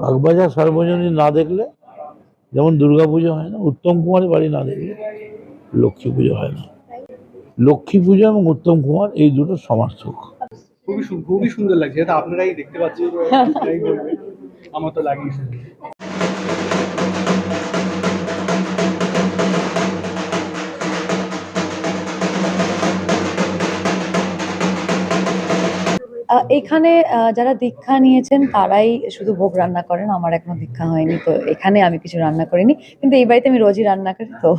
বাগবাজার সার্বজনীন না দেখলে যেমন দুর্গা পুজো হয় না উত্তম কুমারের বাড়ি না দেখলে লক্ষ্মী পুজো হয় না। লক্ষ্মী পুজো এবং উত্তম কুমার এই দুটো সমার্থক খুবই খুবই সুন্দর লাগছে। এটা আপনারাই দেখতে পাচ্ছেন। আমার তো লাগেই। এখানে যারা দীক্ষা নিয়েছেন, তারাই শুধু ভোগ রান্না করেন। আমার এখনও দীক্ষা হয়নি, তো এখানে আমি কিছু রান্না করিনি। কিন্তু এই বাড়িতে আমি রোজই রান্না করি, তো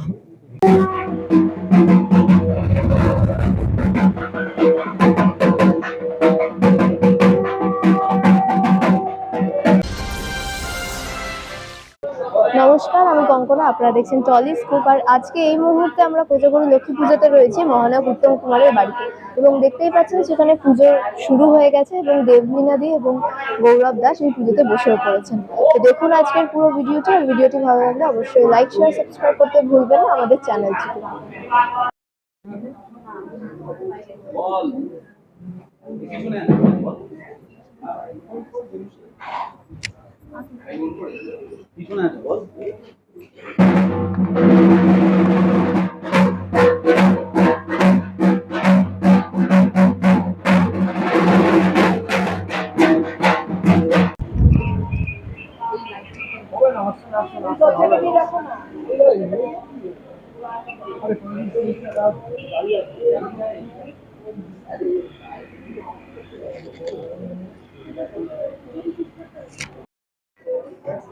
নমস্কার আমি কঙ্কনা, আপনারা দেখছেন টলি স্কুপ। আর আজকে এই মুহূর্তে আমরা কোজাগরী লক্ষ্মী পুজোতে রয়েছি মহানায়ক উত্তম কুমারের বাড়িতে। এবং দেখতেই পাচ্ছেন সেখানে পুজো শুরু হয়ে গেছে এবং দেবলীনা দি এবং গৌরব দাস এই পুজোতে বসেও পড়েছেন। তো দেখুন আজকের পুরো ভিডিওটি। আর ভিডিওটি ভালো লাগলে অবশ্যই লাইক শেয়ার সাবস্ক্রাইব করতে ভুলবেন না আমাদের চ্যানেলটিকে দেখি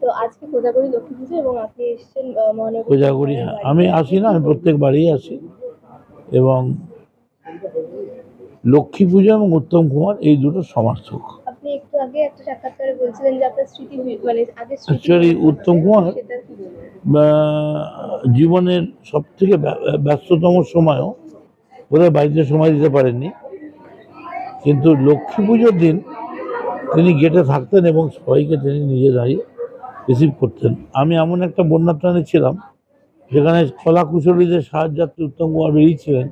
তো আজকে কোজাগরী লক্ষ্মী পুজো এবং আপনি এসেছেন মহানগর কোজাগুড়ি হ্যাঁ। আমি আসি না আমি প্রত্যেক বাড়ি আসি। এবং লক্ষ্মী পুজো এবং উত্তম কুমার এই দুটো সমার্থক। আপনি একটু আগে একটা সাক্ষাৎকারে বলছিলেন যে আপনার স্মৃতি মানে আগে উত্তম কুমার জীবনের সব থেকে ব্যস্ততম সময়ও বোধহয় বাড়িতে সময় দিতে পারেননি। কিন্তু লক্ষ্মী পুজোর দিন তিনি গেটে থাকতেন এবং সবাইকে তিনি নিজে দাঁড়িয়ে রিসিভ করতেন। আমি এমন একটা বন্যাত্রাণে ছিলাম, যেখানে কলা কুশলীদের সাহায্যার্থে উত্তম কুমার বেরিয়েছিলেন।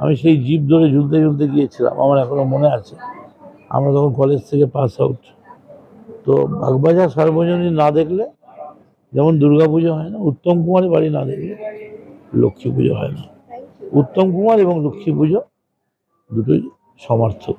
আমি সেই জিপ ধরে ঝুলতে ঝুলতে গিয়েছিলাম, আমার এখনও মনে আছে। আমরা তখন কলেজ থেকে পাস আউট তো বাগবাজার সার্বজনীন না দেখলে, যেমন পুজো হয় না, উত্তম কুমারের বাড়ি না দেখলে লক্ষ্মী পুজো হয় না। উত্তম কুমার এবং লক্ষ্মী পুজো দুটোই সমার্থক।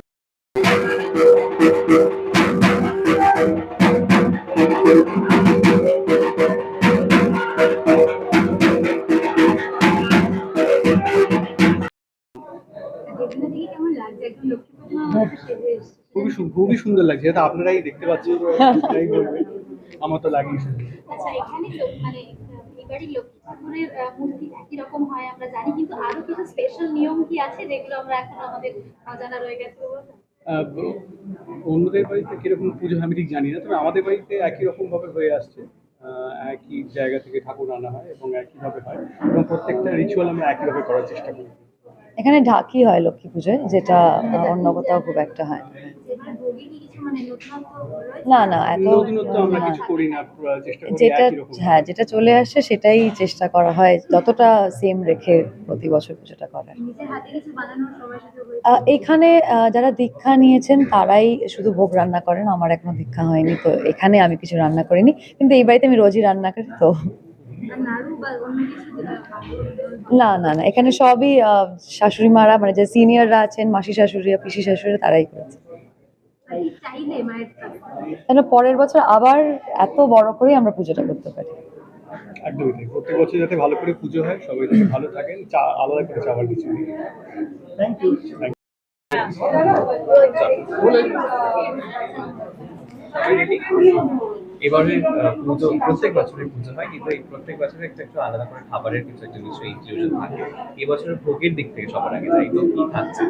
খুবই খুবই সুন্দর লাগছে। এটা আপনারাই দেখতে পাচ্ছেন। আপনারাই বলবেন। আমার তো সুন্দর আচ্ছা এখানে মানে এবারই লক্ষ্মী মূর্তি একই রকম হয় আমরা জানি কিন্তু আরও কিছু স্পেশাল নিয়ম কি আছে যেগুলো আমরা এখন আমাদের অজানা রয়ে গেছে? অন্যদের বাড়িতে কীরকম পুজো হয় আমি ঠিক জানি না তবে আমাদের বাড়িতে একই রকম ভাবে হয়ে আসছে। একই জায়গা থেকে ঠাকুর আনা হয় এবং একইভাবে হয়। এবং প্রত্যেকটা রিচুয়াল আমরা একইভাবে করার চেষ্টা করি। এখানে ঢাকি হয় লক্ষ্মী পুজোয় যেটা অন্য কোথাও খুব একটা হয়? না। না এত যেটা হ্যাঁ যেটা চলে আসে সেটাই চেষ্টা করা হয় যতটা সেম রেখে প্রতি বছর পুজোটা করার এখানে যারা দীক্ষা নিয়েছেন তারাই শুধু ভোগ রান্না করেন আমার এখনও দীক্ষা হয়নি তো এখানে আমি কিছু রান্না করিনি কিন্তু এই বাড়িতে আমি রোজই রান্না করি তো না না না এখানে সবই আহ, শাশুড়ি মারা মানে যে সিনিয়ররা আছেন মাসি শাশুড়ি পিসি শাশুড়ি তারাই করেছে। আর কি চাইলে মায়ের কাছে যেন পরের বছর আবার এত বড় করে আমরা পুজোটা করতে পারি। একদমই তাই। প্রত্যেক বছর যাতে ভালো করে পুজো হয় সবাই যাতে ভালো থাকেন চা আলাদা করে চাওয়ার কিছু নেই। থ্যাংক ইউ এবারে পুজো প্রত্যেক বছরের পুজো হয় কিন্তু এই প্রত্যেক বছরে একটা একটু আলাদা করে খাবারের কিছু একটা নিশ্চয়ই ইনক্লুশন থাকে। এবছরের ভোগের দিক থেকে সবার আগে তাই তো কি থাকছে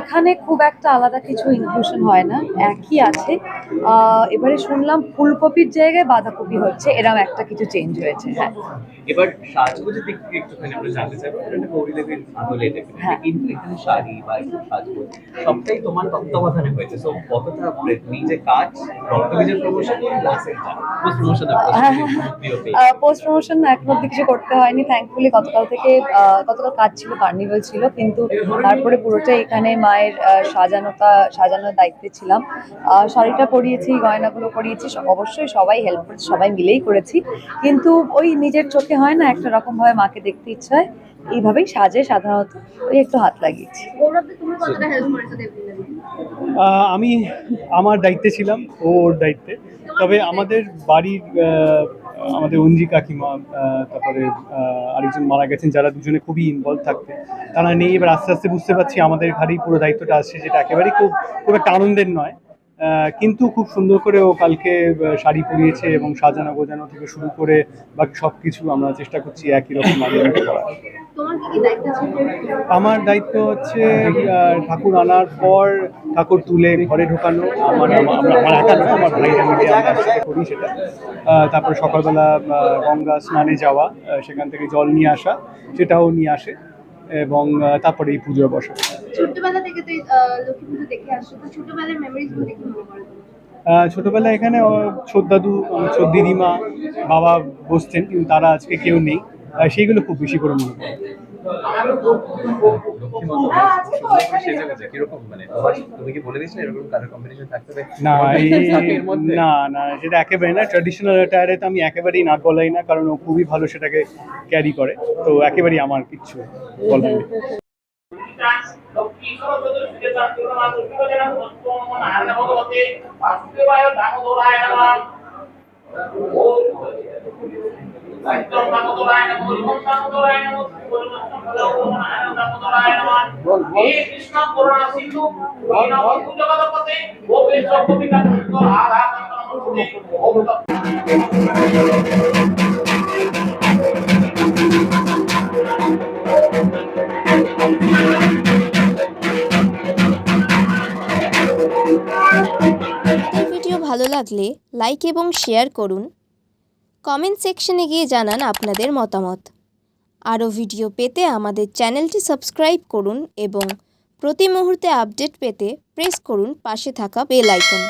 এখানে খুব একটা আলাদা কিছু ইনক্লুশন হয় না একই আছে। এবারে শুনলাম ফুলকপির জায়গায় বাঁধাকপি হচ্ছে এরকম একটা কিছু চেঞ্জ হয়েছে হ্যাঁ। এবার সাজগোজের দিক থেকে একটুখানি আমরা জানতে চাইব এটা একটা গৌরী দেবীর আদলে ডেফিনেটলি হ্যাঁ। কিন্তু এখানে শাড়ি বা সাজগোজ সবটাই তোমার তত্ত্বাবধানে হয়েছে। সো কতটা নিজে কাজ রক্তবীজের promotion post promotion post promotion অব্দি কিছু করতে হয়নি থ্যাঙ্কফুলি গতকাল থেকে গতকাল কাজ ছিল কার্নিভাল ছিল কিন্তু তারপরে পুরোটা এখানে মায়ের সাজানোটা সাজানোর দায়িত্বে ছিলাম। শাড়িটা পরিয়েছি গয়নাগুলো পরিয়েছি অবশ্যই সবাই হেল্প করেছে সবাই মিলেই করেছি। কিন্তু ওই নিজের চোখে হয় না একটা রকম ভাবে মাকে দেখতে ইচ্ছা হয় এইভাবেই সাজে সাধারণত ওই একটু হাত লাগিয়েছি। গৌরবকে তুমি কতটা হেল্প করেছ দেবলীলা আহ, আমি আমার দায়িত্বে ছিলাম ওর দায়িত্বে। তবে আমাদের বাড়ির আমাদের অঞ্জি কাকিমা তারপরে আরেকজন মারা গেছেন যারা দুজনে খুবই ইনভলভ থাকতে। তারা নেই এবার আস্তে আস্তে বুঝতে পারছি আমাদের ঘাড়েই পুরো দায়িত্বটা আসছে যেটা একেবারেই খুব খুব একটা আনন্দের নয়। কিন্তু খুব সুন্দর করে ও কালকে শাড়ি পরিয়েছে এবং সাজানো গোজানো থেকে শুরু করে বাকি সব কিছু আমরা চেষ্টা করছি একই রকম করার। আমার দায়িত্ব হচ্ছে ঠাকুর আনার পর ঠাকুর তুলে ঘরে ঢোকানো। আমার আমার একা নয় আমার ভাইরা মিলে আমরা একসাথে করি সেটা। তারপরে সকালবেলা গঙ্গা স্নানে যাওয়া সেখান থেকে জল নিয়ে আসা সেটাও নিয়ে আসে। এবং তারপরে এই পুজো বসা ছোটবেলা থেকে তুই লক্ষ্মী পুজো দেখে আসছো, তো ছোটবেলার মেমোরিজগুলো দেখে মনে? ছোটবেলায় এখানে ছোট দাদু ছোট দিদিমা বাবা বসতেন কিন্তু তারা আজকে কেউ নেই। সেইগুলো খুব বেশি করে মনে না না না, সেটা একেবারে না। তো আমি একেবারেই নাক গলাই না, কারণ ও খুবই ভালো সেটাকে ক্যারি করে। তো একেবারেই আমার কিচ্ছু কৃষ্ণ করুণা সিন্ধু জগৎপতে গোপেশ কবিতা রাধা নমস্তে ওম লাগলে লাইক এবং শেয়ার করুন। কমেন্ট সেকশনে গিয়ে জানান আপনাদের মতামত। আরও ভিডিও পেতে আমাদের চ্যানেলটি সাবস্ক্রাইব করুন এবং প্রতি মুহূর্তে আপডেট পেতে প্রেস করুন পাশে থাকা বেল আইকন